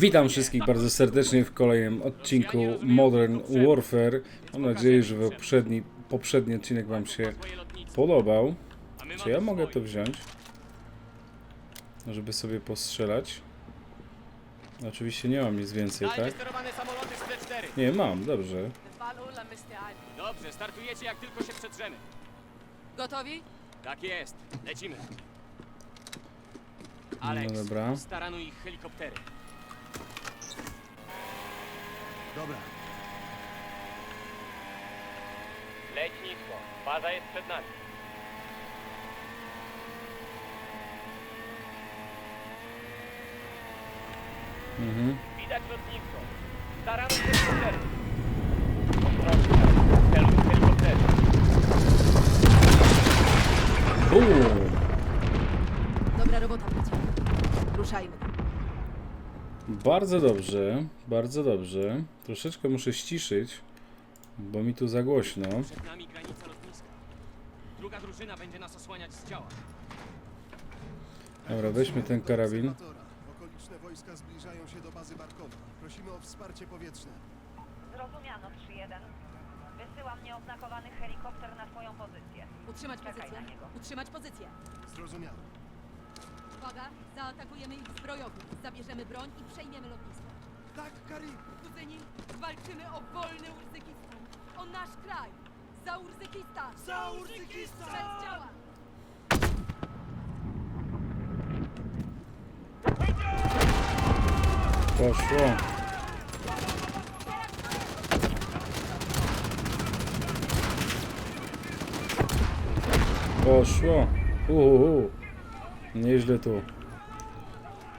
Witam wszystkich bardzo serdecznie w kolejnym odcinku Modern Warfare. Mam nadzieję, że poprzedni, poprzedni odcinek Wam się podobał. Czy ja mogę to wziąć? Żeby sobie postrzelać? Oczywiście nie mam nic więcej, tak? sterowane samoloty z T4. Nie, mam, dobrze. Dobrze, startujecie jak tylko się przedrzemy. Gotowi? Tak jest, lecimy. Alex, No dobra. staranuj ich helikoptery. Dobra, Leć nisko, baza jest przed nami. Mhm. Widać lotnisko. Staranuj helikoptery. Ostrożnie, celuj helikoptery. Bum! Bardzo dobrze, bardzo dobrze. Troszeczkę muszę ściszyć, bo mi tu za głośno. Przed nami granica lotniska. Druga drużyna będzie nas osłaniać z działa. Dobra, weźmy ten karabin. Okoliczne wojska zbliżają się do bazy Barkowa. Prosimy o wsparcie powietrzne. Zrozumiano 3-1. Wysyłam nieoznakowany helikopter na twoją pozycję. Utrzymać Czekaj pozycję. na niego. Utrzymać pozycję. Zrozumiano. Uwaga, zaatakujemy ich zbrojownik. Zabierzemy broń i przejmiemy lotnisko. Tak, Karim! Kuzyni, walczymy o wolny Urzykistan. O nasz kraj. Za Urzykistan. Za Urzykistan! Sprzęt działa. Poszło. Poszło. Uhu. Nieźle tu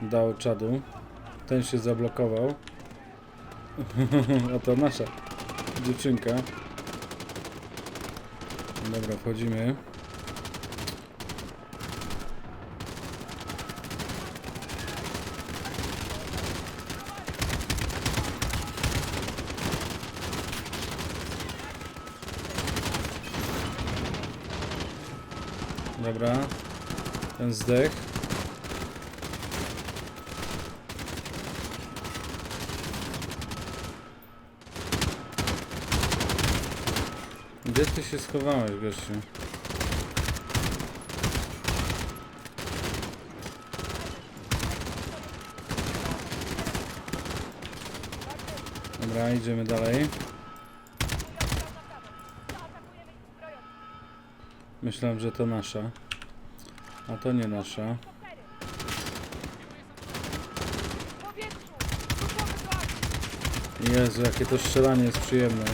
dał czadu. Ten się zablokował. A to nasza dziewczynka. Dobra, wchodzimy. Dobra. Ten zdech. Gdzie ty się schowałeś, gościu? Dobra, idziemy dalej. Myślałem, że to nasza. A to nie nasza. Jezu, jakie to strzelanie jest przyjemne.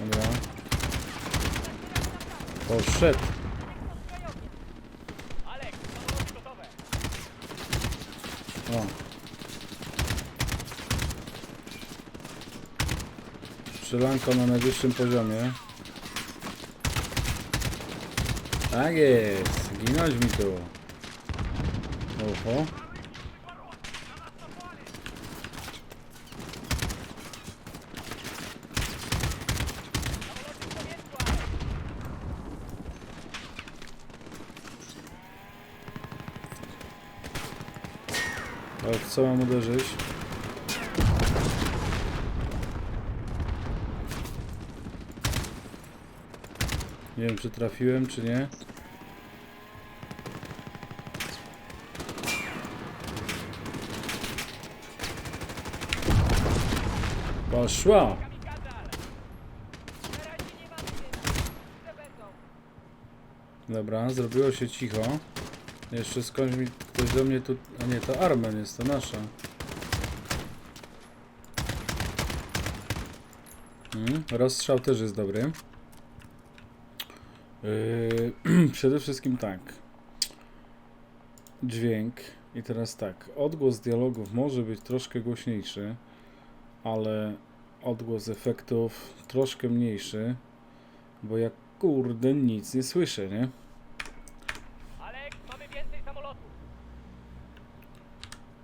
Dobra. Poszedł. Alex, samoloty gotowe. O. Strzelanko na najwyższym poziomie. Tak jest. Ginąć mi tu. Oho. W co mam uderzyć? Nie wiem, czy trafiłem, czy nie. Poszła! Dobra, zrobiło się cicho. Jeszcze skądś mi ktoś do mnie tu... A nie, to Armen jest, to nasza. Mm, rozstrzał też jest dobry. Yy, przede wszystkim tak. Dźwięk. I teraz tak. Odgłos dialogów może być troszkę głośniejszy, ale odgłos efektów troszkę mniejszy, bo ja kurde nic nie słyszę, nie? Alex, mamy więcej samolotów.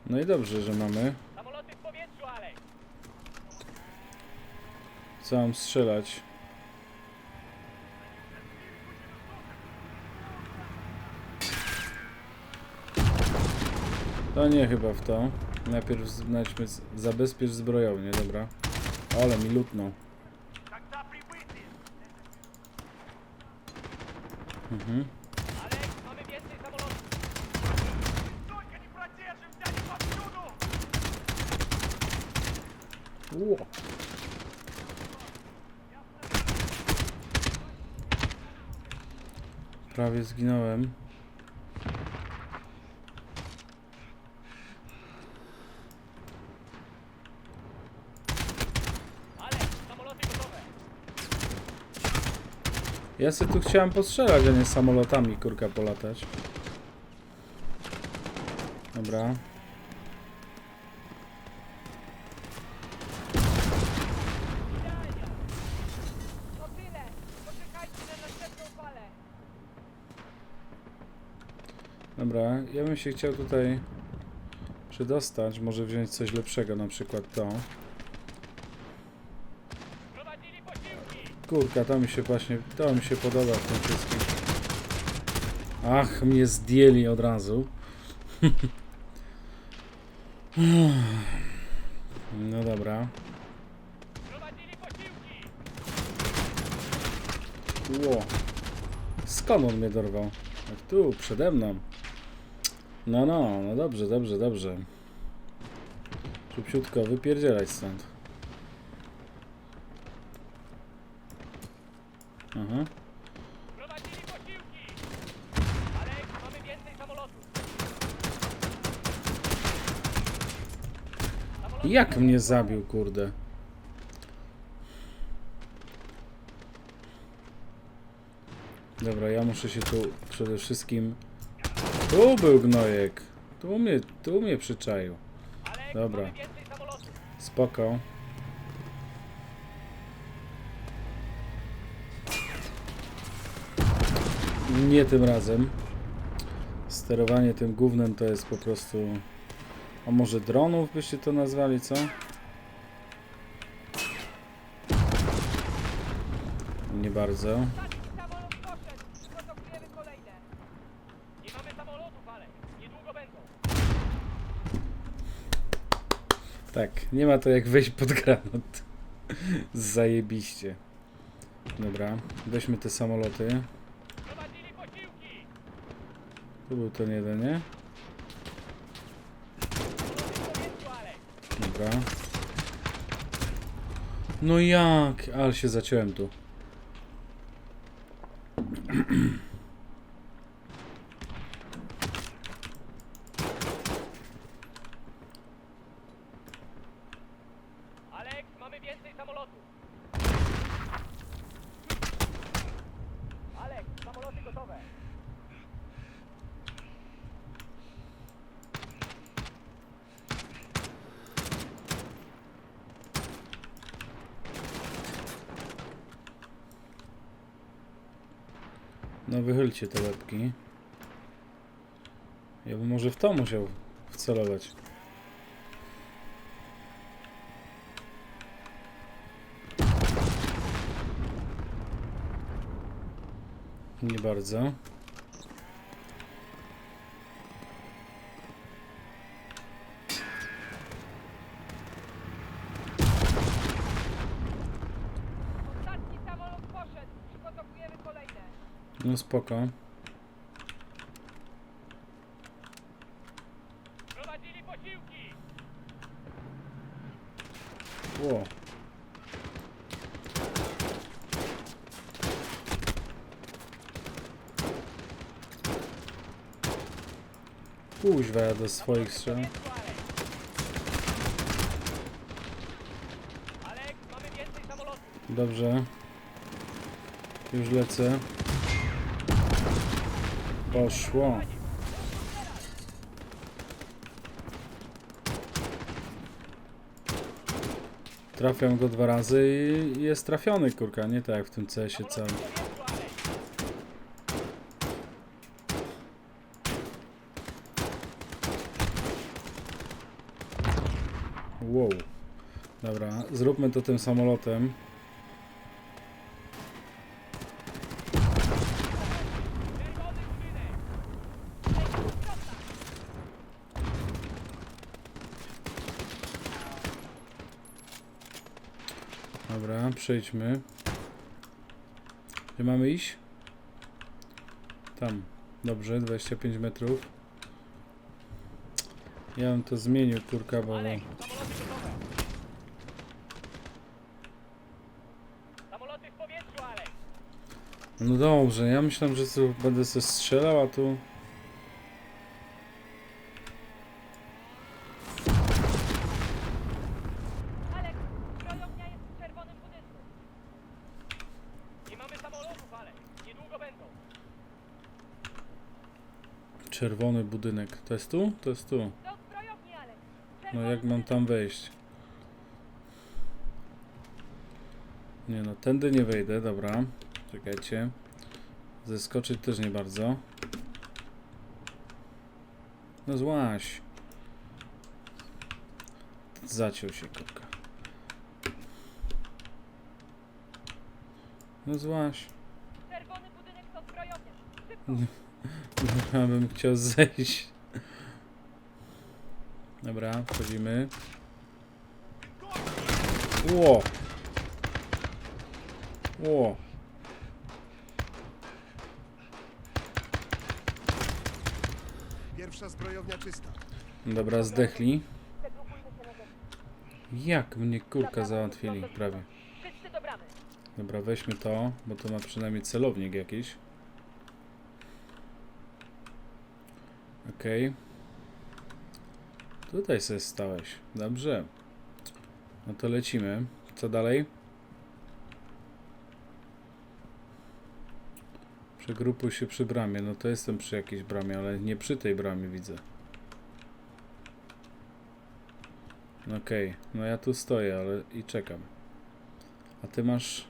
No i dobrze, że mamy. Samoloty w powietrzu, Alex. Co mam strzelać? To nie chyba w to. Najpierw znajdźmy, zabezpiecz zbrojownię, dobra. Ale mi lutną. Mhm. Prawie zginąłem. Alek, samoloty gotowe! Ja sobie tu chciałem postrzelać, a nie samolotami kurka polatać. Dobra. Dobra, ja bym się chciał tutaj przedostać, może wziąć coś lepszego, na przykład to. Prowadzili Kurka, to mi się właśnie, to mi się podoba w tym wszystkim. Ach, mnie zdjęli od razu. No dobra. Ło. Skąd on mnie dorwał? Jak tu, przede mną. No, no, no dobrze, dobrze, dobrze. Szybciutko, wypierdzielać stąd. Aha. Prowadzili posiłki! Alek, mamy więcej samolotów! Samoloty Jak mnie zabił, kurde? Dobra, ja muszę się tu przede wszystkim... Tu był gnojek. Tu mnie, tu mnie przyczaił. Dobra. Spoko. Nie tym razem. Sterowanie tym gównem to jest po prostu... A może dronów byście to nazwali, co? Nie bardzo. Tak, nie ma to jak wejść pod granat. Zajebiście. Dobra, weźmy te samoloty. Tu był ten jeden, nie? Dobra. No jak? Ale się zaciąłem tu. Alek, mamy więcej samolotów! Alek, samoloty gotowe! Wychylcie te łebki. Ja bym może w to musiał wcelować. Nie bardzo. No spoko. Prowadzili posiłki! Ło. Kuźwa, do swoich strzał. Dobrze. Już lecę. Poszło. Trafiam go dwa razy i jest trafiony, kurka. Nie tak jak w tym CS-ie całym. Wow. Dobra, zróbmy to tym samolotem. Czerwony budynek! Dobra, przejdźmy. Gdzie mamy iść? Tam. Dobrze, 25 metrów. Ja bym to zmienił, kurka, bo... Alek, samoloty gotowe. Samoloty w powietrzu, Alek. No dobrze, ja myślałem, że będę sobie strzelał, a tu... Alek, zbrojownia jest w czerwonym budynku. Nie mamy samolotów, Alek. Niedługo będą. Czerwony budynek. To jest tu? To jest tu. No jak mam tam wejść? Nie no, tędy nie wejdę, dobra. Czekajcie. Zeskoczyć też nie bardzo. No złaś. Zaciął się kurka. No złaś. Czerwony budynek to zbrojownia. Ja bym chciał zejść. Dobra, wchodzimy. Ło! Ło! Pierwsza zbrojownia czysta. Dobra, zdechli. Jak mnie kurka załatwili prawie. Dobra, weźmy to, bo to ma przynajmniej celownik jakiś. Okej. Tutaj sobie stałeś. Dobrze. No to lecimy. Co dalej? Przegrupuj się przy bramie. No to jestem przy jakiejś bramie, ale nie przy tej bramie widzę. Okej, no ja tu stoję, ale i czekam. A ty masz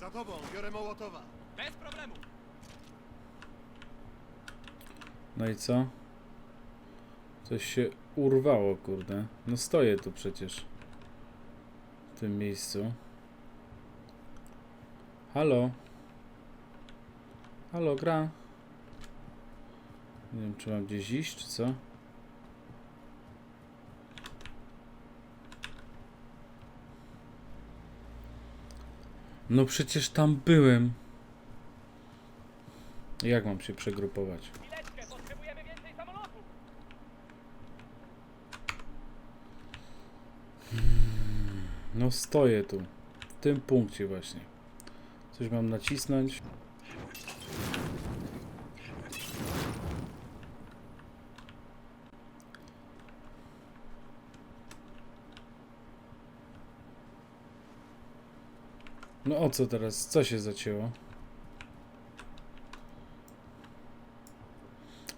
Za tobą, biorę Mołotowa. Bez problemu. No i co? Coś się urwało, kurde. No stoję tu przecież. W tym miejscu. Halo? Halo, gra? Nie wiem, czy mam gdzieś iść, czy co? No przecież tam byłem. Jak mam się przegrupować? Chwileczkę, potrzebujemy więcej samolotów. No stoję tu. W tym punkcie właśnie. Coś mam nacisnąć. No o co teraz? Co się zacięło?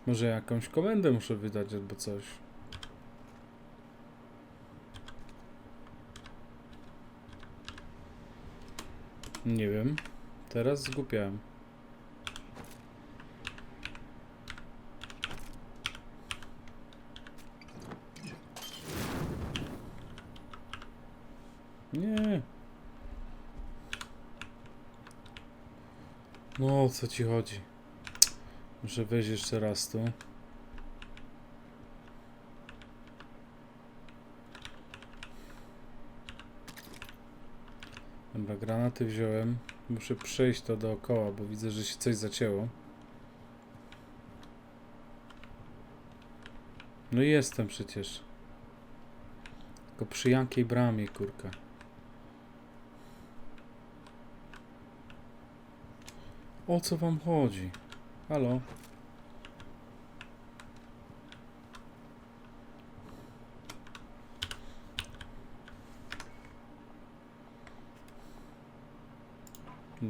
Może jakąś komendę muszę wydać albo coś. Nie wiem. Teraz zgupiałem. Nie. No o co ci chodzi? Muszę wejść jeszcze raz tu. Dobra, granaty wziąłem. Muszę przejść to dookoła, bo widzę, że się coś zacięło. No jestem przecież. Tylko przy jakiej bramie, kurka. O co wam chodzi? Halo?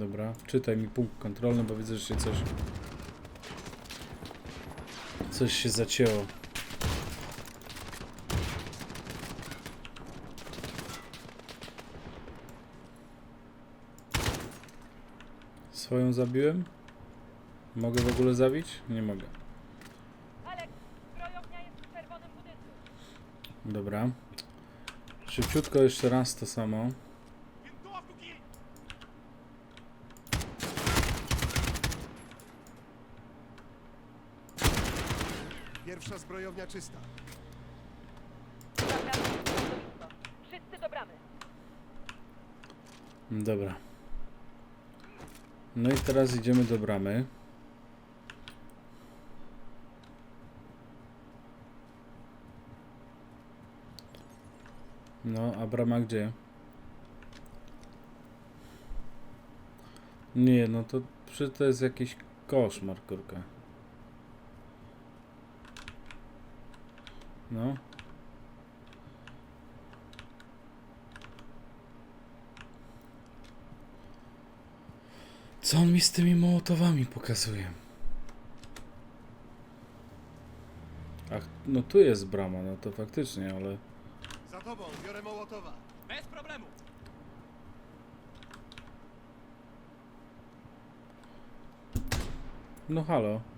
Dobra, czytaj mi punkt kontrolny, bo widzę, że się coś... Coś się zacięło. Swoją zabiłem? Mogę w ogóle zabić? Nie mogę. Dobra. Szybciutko jeszcze raz to samo. Pierwsza zbrojownia czysta. Środowisko. Wszyscy do bramy. Dobra. No i teraz idziemy do bramy. No, a brama gdzie? Nie, no to przy to jest jakiś koszmar, kurka. No. Co on mi z tymi mołotowami pokazuje? Ach, no tu jest brama, no to faktycznie, ale... Za tobą, biorę Mołotowa. Bez problemu. No halo.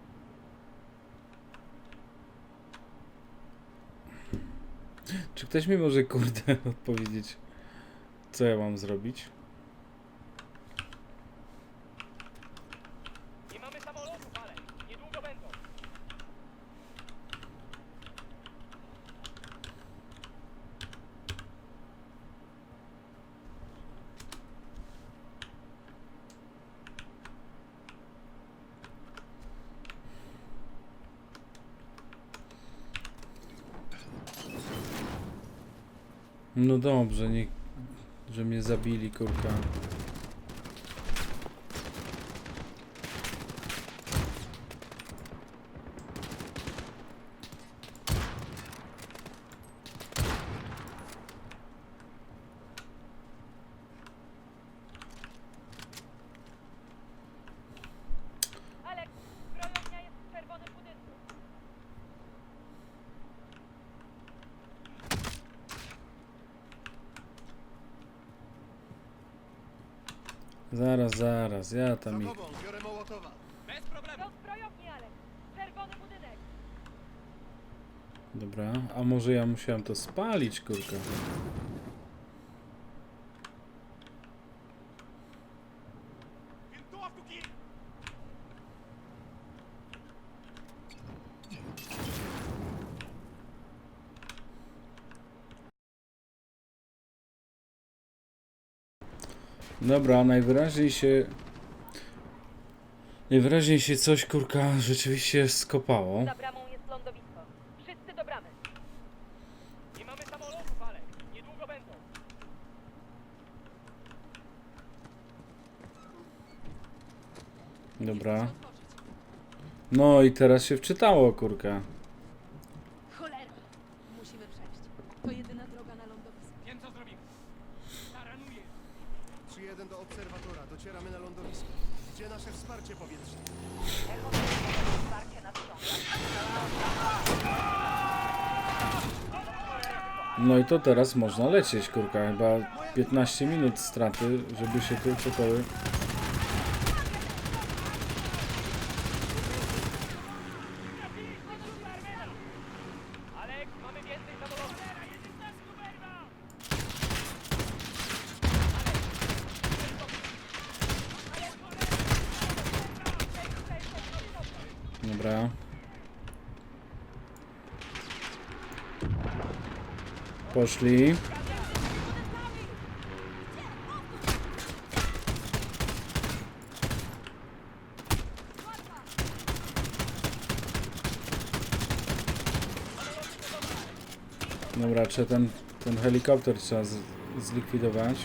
Czy ktoś mi może kurde odpowiedzieć, co ja mam zrobić? Nie mamy samolotów, ale niedługo będą. No dobrze, nie, że mnie zabili, kurka. Alek, zbrojownia jest w czerwonym budynku. Zaraz, zaraz, ja tam ich... biorę Mołotowa. Bez problemu. Do zbrojowni, Alek. Czerwony budynek. Dobra, a może ja musiałem to spalić, kurka. Dobra, najwyraźniej się... Najwyraźniej się coś, kurka, rzeczywiście skopało. Za bramą jest lądowisko. Wszyscy do bramy. Nie mamy samolotów, ale niedługo będą. Dobra. No i teraz się wczytało, kurka. Cholera! Musimy przejść. To jedyna droga na lądowisko. Wiem, co zrobimy. Taranuję. 3-1 do obserwatora, docieramy na lądowisko. Gdzie nasze wsparcie powietrzne? Echo wsparcie nadciąga. No i to teraz można lecieć, kurka. Chyba 15 minut straty, żeby się tu uciekały. Alek, mamy więcej samolotów. Jedziesz na Skuberwa! Dobra. Poszli. Dobra, czy ten, ten helikopter trzeba z, zlikwidować?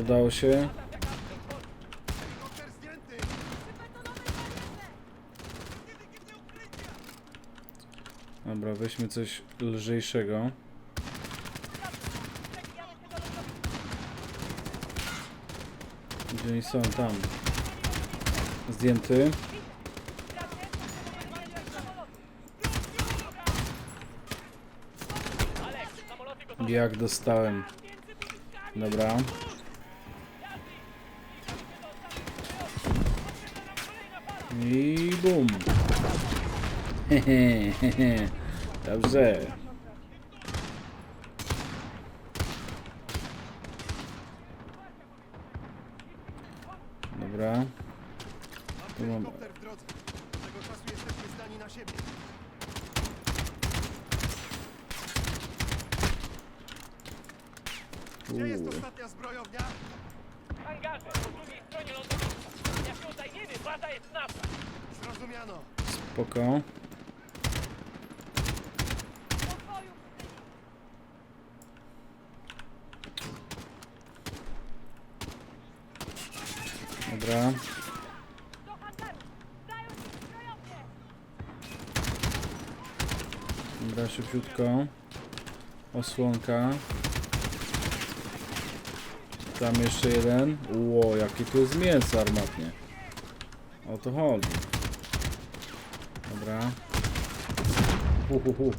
Udało się. Dobra, weźmy coś lżejszego. Gdzie oni są? Tam. Zdjęty. Jak dostałem. Dobra. I bum. Dobrze. Dobra. Tu mam- helikopter w drodze. Do tego czasu jesteśmy zdani na siebie. Gdzie jest ostatnia zbrojownia? Hangarze, po drugiej stronie lądowiska. Jak ją zajmiemy, baza jest nasza. Zrozumiano. Spoko. Dobra. Dobra, szybciutko. Osłonka. Tam jeszcze jeden. Ło, jakie tu jest mięso armatnie. O to chodzi. Dobra. Hu, hu, hu.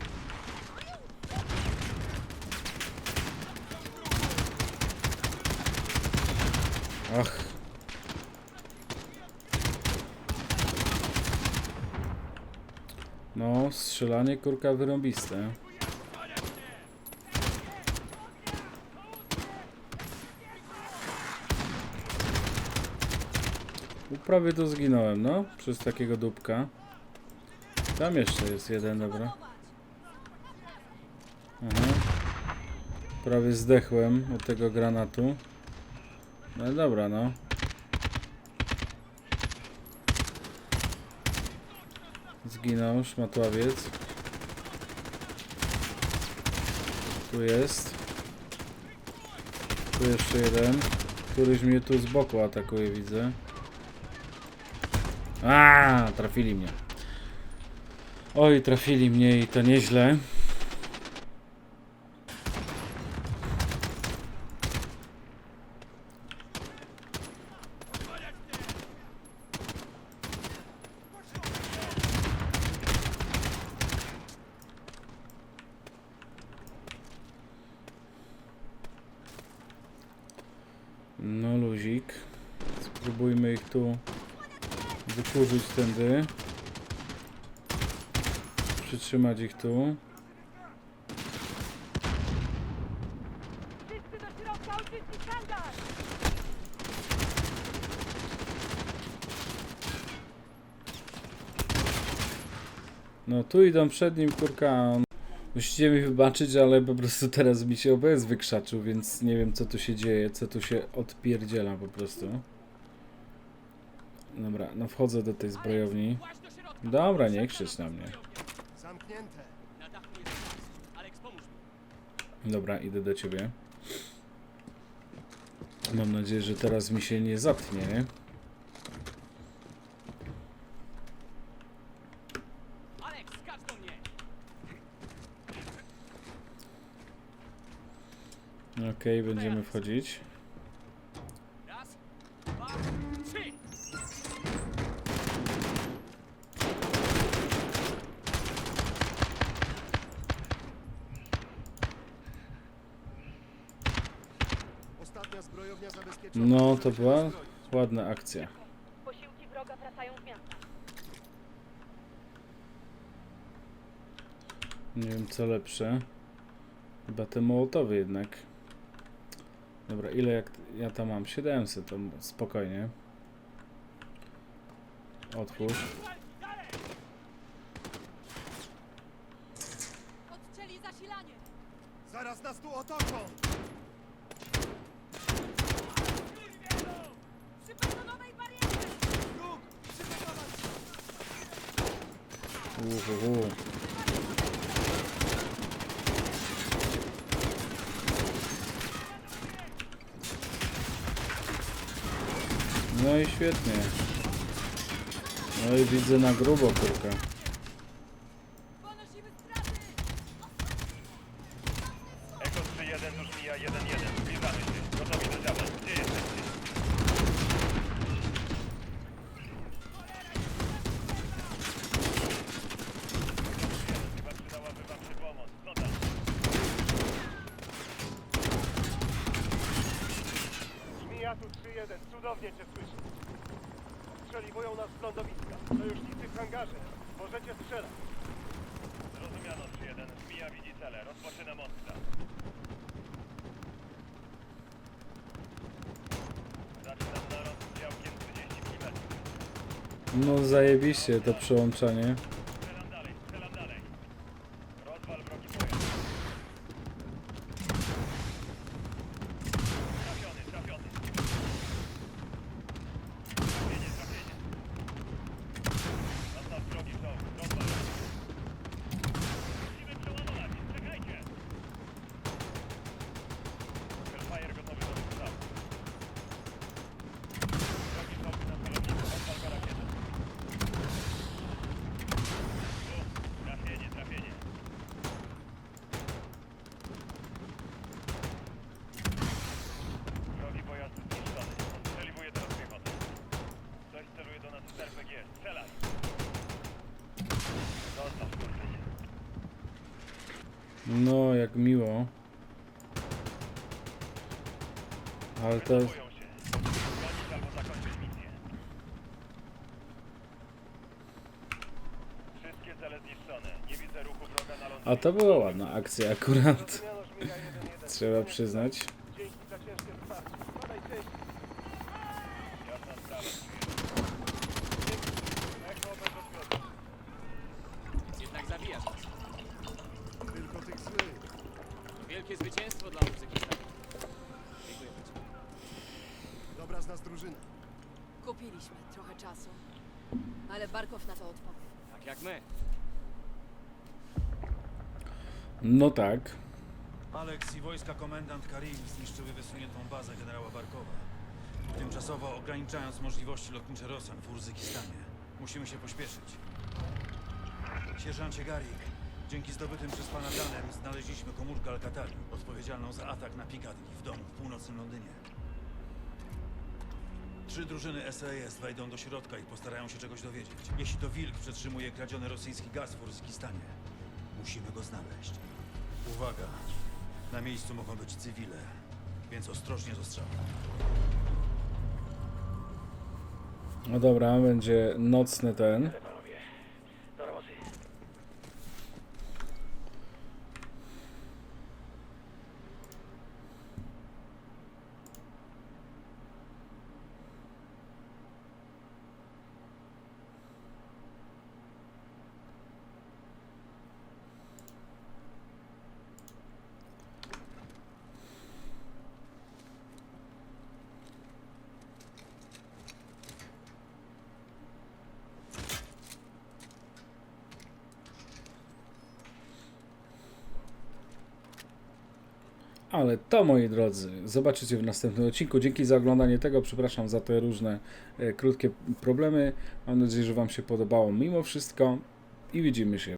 Ach. No, strzelanie kurka wyrąbiste. Prawie tu zginąłem, no, przez takiego dupka. Tam jeszcze jest jeden, dobra. Aha. Prawie zdechłem od tego granatu. No dobra, no. Zginął szmatławiec. Tu jest. Tu jeszcze jeden. Któryś mnie tu z boku atakuje, widzę. A, trafili mnie. Oj, trafili mnie i to nieźle. No luzik. Spróbujmy ich tu wykurzyć tędy. Przytrzymać ich tu. No tu idą przed nim kurka. Musicie mi wybaczyć, ale po prostu teraz mi się OBS wykrzaczył, więc nie wiem co tu się dzieje, co tu się odpierdziela po prostu. Dobra, no wchodzę do tej zbrojowni. Dobra, nie krzycz na mnie. Dobra, idę do ciebie. Mam nadzieję, że teraz mi się nie zatnie. nie? Okej, będziemy wchodzić. Raz, dwa, trzy. Ostatnia zbrojownia zabezpieczona. No, to była ładna akcja. Posiłki wroga wracają z miasta. Nie wiem co lepsze. Chyba te mołotowy jednak. Dobra, ile jak ja tam mam? 700, to spokojnie. Otwórz. Uhuhu. No i świetnie. No i widzę na grubo kurka. Ponosimy straty! Eko 3-1 już mija 1-1. Zbliżamy się. Gotowi do działań. Gdzie jesteście? Chyba przydałaby wam się pomoc. Co tam? 3-1. Cudownie cię słyszę. Strzeliwują nas z lądowiska. Sojusznicy w hangarze. Możecie strzelać. Zrozumiano 3-1. Zmija widzi cele. Rozpoczynam odstrzał. Zaczynam narost z działkiem 30. No zajebiście to przełączanie. No, jak miło. Ale to... A to była ładna akcja akurat. Zrozumiano żmija 1-1. Trzeba przyznać. Dzięki za ciężkie wsparcie. Badaj części. Jasna sprawa. Echo bez odbioru. Jednak zabijasz nas. Tylko tych złych. To wielkie zwycięstwo dla Urzykistanu. Dziękujemy ci. Dobra z nas drużyna. Kupiliśmy trochę czasu. Ale Barkow na to odpowie. Tak jak my. No tak. Alex i wojska komendant Karim zniszczyły wysuniętą bazę generała Barkowa, tymczasowo ograniczając możliwości lotnicze Rosjan w Urzykistanie. Musimy się pośpieszyć. Sierżancie Garik, dzięki zdobytym przez pana danym znaleźliśmy komórkę Alcatali, odpowiedzialną za atak na Piccadilly w domu w północnym Londynie. Trzy drużyny SAS wejdą do środka i postarają się czegoś dowiedzieć. Jeśli to Wilk przetrzymuje kradziony rosyjski gaz w Urzykistanie, musimy go znaleźć. Uwaga! Na miejscu mogą być cywile, więc ostrożnie z ostrzałem. No dobra, będzie nocny ten. Ale to, moi drodzy, zobaczycie w następnym odcinku. Dzięki za oglądanie tego. Przepraszam za te różne e, krótkie problemy. Mam nadzieję, że Wam się podobało mimo wszystko. I widzimy się